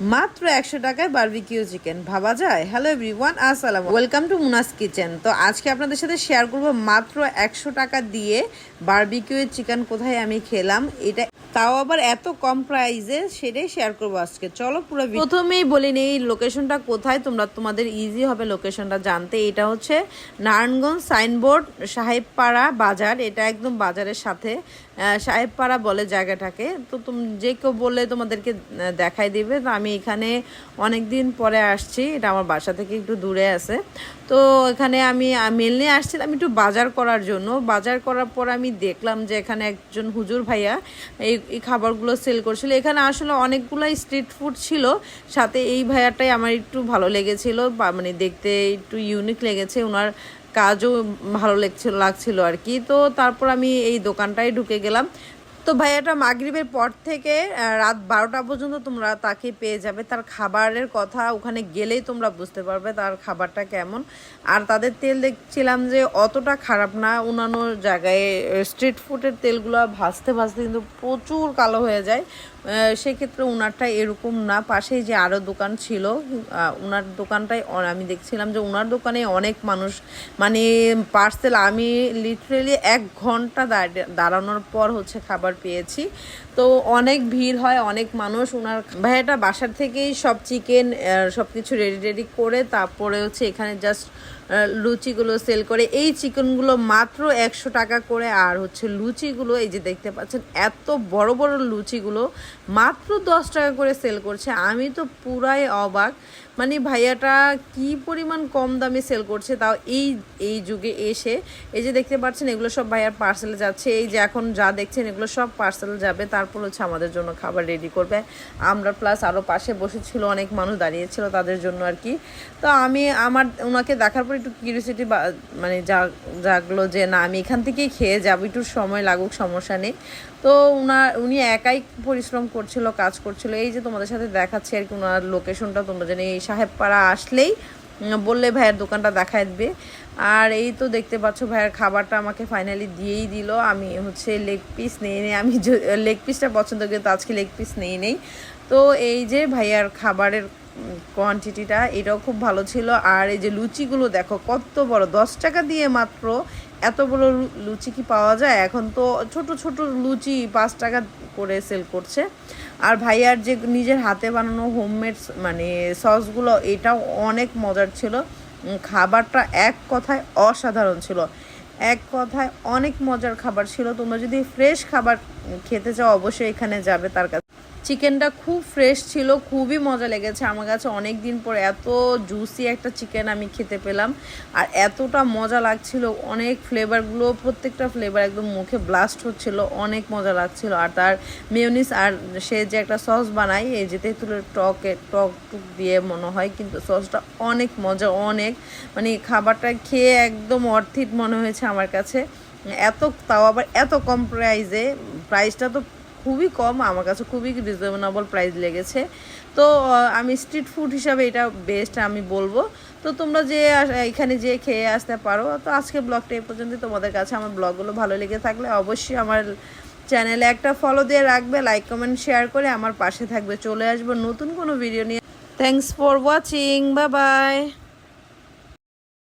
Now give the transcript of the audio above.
মাত্র একশো টাকায় বারবিকিউ চিকেন ভাবা যায়? হ্যালো এভরিওয়ান আসসালাম ওয়েলকাম টু মুনাস কিচেন তো আজকে আপনাদের সাথে শেয়ার করব মাত্র একশো টাকা দিয়ে বারবিকিউ চিকেন কোথায় আমি খেলাম। এটা তাও আবার এত কম প্রাইসে সেটাই শেয়ার করব আজকে। চলো পুরো প্রথমেই বলি নেই লোকেশনটা কোথায়, তোমরা তোমাদের ইজি হবে লোকেশনটা জানতে। এটা হচ্ছে নারায়ণগঞ্জ সাইনবোর্ড সাহেবপাড়া বাজার। এটা একদম বাজারের সাথে। সাহেবপাড়া বলে জায়গাটাকে। তো তুমি, যে কেউ বললে তোমাদেরকে দেখাই দিবে। তো আমি এখানে অনেক দিন পরে আসছি। এটা আমার বাসা থেকে একটু দূরে আছে। তো এখানে আমি মেলনে আসছিলাম একটু বাজার করার জন্য। বাজার করার পর আমি দেখলাম যে এখানে একজন হুজুর ভাইয়া এই এই খাবারগুলো সেল করছিল। এখানে আসলে অনেকগুলো স্ট্রিট ফুড ছিল। সাথে এই ভাইয়াটাই আমার একটু ভালো লেগেছিল। মানে দেখতে একটু ইউনিক লেগেছে। ওনার কাজও ভালো লাগছিল লাগছিল আর কি। তো তারপর আমি এই দোকানটায় ঢুকে গেলাম। তো ভাইয়াটা মাগরিবের পর থেকে রাত বারোটা পর্যন্ত তোমরা তাকে পেয়ে যাবে। তার খাবারের কথা ওখানে গেলেই তোমরা বুঝতে পারবে তার খাবারটা কেমন। আর তাদের তেল দেখছিলাম যে অতটা খারাপ না, অন্যান্য জায়গায় স্ট্রিট ফুডের তেলগুলো ভাজতে ভাজতে কিন্তু প্রচুর কালো হয়ে যায়। সেক্ষেত্রে ওনারটা এরকম না। পাশেই যে আরও দোকান ছিল ওনার দোকানটাই আমি দেখছিলাম যে ওনার দোকানে অনেক মানুষ মানে পার্সেল আমি লিটারেলি এক ঘণ্টা দাঁড়ানোর পর হচ্ছে খাবার পেয়েছি। তো অনেক ভিড় হয়, অনেক মানুষ। ওনার ভাইয়াটা বাসার থেকেই সব চিকেন সব কিছু রেডি রেডি করে তারপরে হচ্ছে এখানে জাস্ট লুচিগুলো সেল করে। এই চিকেনগুলো মাত্র একশো টাকা করে আর হচ্ছে লুচিগুলো, এই যে দেখতে পাচ্ছেন, এত বড় বড় লুচিগুলো মাত্র দশ টাকা করে সেল করছে। আমি তো পুরাই অবাক মানে ভাইয়াটা কি পরিমাণ কম দামে সেল করছে, তাও এই এই যুগে এসে, এই যে দেখতে পাচ্ছেন, এগুলো সব ভাইয়ার পার্সেলে যাচ্ছে, এই যে এখন যা দেখছেন, এগুলো সব পার্সেল যাবে, তারপর হচ্ছে আমাদের জন্য খাবার রেডি করবে। আমরা প্লাস আরও পাশে বসেছিল, অনেক মানুষ দাঁড়িয়েছিল তাদের জন্য আর কি। তো আমি আমার ওনাকে দেখার পর একটু কিউরিয়াসিটি মানে যা জাগলো যে না, আমি এখান থেকেই খেয়ে যাব, একটু সময় লাগুক, সমস্যা নেই। তো উনার উনি একাই পরিশ্রম করছিল, কাজ করছিল, এই যে তোমাদের সাথে দেখাচ্ছি আর কি ওনার লোকেশনটা তোমরা জানি এই সাহেবপাড়া আসলেই বললে ভাইয়ের দোকানটা দেখায় দিবে। আর এই তো দেখতে পাচ্ছ ভাইয়ের খাবারটা আমাকে ফাইনালি দিয়েই দিল। আমি হচ্ছে লেগ পিস নিয়ে নেই, আমি লেগ পিসটা পছন্দ করি তো আজকে লেগ পিস নিয়ে নেই। তো এই যে ভাইয়ার খাবারের কোয়ান্টিটিটা এটাও খুব ভালো ছিল। আর এই যে লুচিগুলো দেখো, কত বড়, দশ টাকা দিয়ে মাত্র এত বড় লুচি কি পাওয়া যায়? এখন তো ছোট ছোট লুচি পাঁচ টাকা করে সেল করছে। আর ভাইয়ার যে নিজের হাতে বানানো হোমমেড মানে সসগুলো, এটাও অনেক মজার ছিল। খাবারটা এক কথায় অসাধারণ ছিল। এক কথায় অনেক মজার খাবার ছিল। তোমরা যদি ফ্রেশ খাবার খেতে চাও, অবশ্যই এখানে যাবে তার কাছে চিকেনটা খুব ফ্রেশ ছিল, খুবই মজা লেগেছে আমার কাছে অনেক দিন পর। এত জুসি একটা চিকেন আমি খেতে পেলাম, আর এতটা মজা লাগছিল, অনেক ফ্লেভারগুলো প্রত্যেকটা ফ্লেভার একদম মুখে ব্লাস্ট হচ্ছিল, অনেক মজা লাগছিল। আর তার মেয়নিস আর সে যে একটা সস বানায়, এই যে তেঁতুলের টকে টক টুক দিয়ে মনে হয়, কিন্তু সসটা অনেক মজা, অনেক। মানে খাবারটা খেয়ে একদম অর্থিত মনে হয়েছে আমার কাছে। এত তাও আবার এত কম প্রাইজে প্রাইসটা তো খুবই কম, আমার কাছে খুবই রিজনেবল প্রাইস লেগেছে। তো আমি স্ট্রিট ফুড হিসাবে এটা বেস্ট আমি বলব। তো তোমরা যে এখানে যে খেয়ে আসতে পারো, তো আজকে ব্লগটা এই পর্যন্ত তোমাদের কাছে আমার ব্লগগুলো ভালো লেগে থাকলে অবশ্যই আমার চ্যানেলে একটা ফলো দিয়ে রাখবে লাইক কমেন্ট শেয়ার করে আমার পাশে থাকবে। চলে আসব নতুন কোনো ভিডিও নিয়ে। Thanks for watching bye bye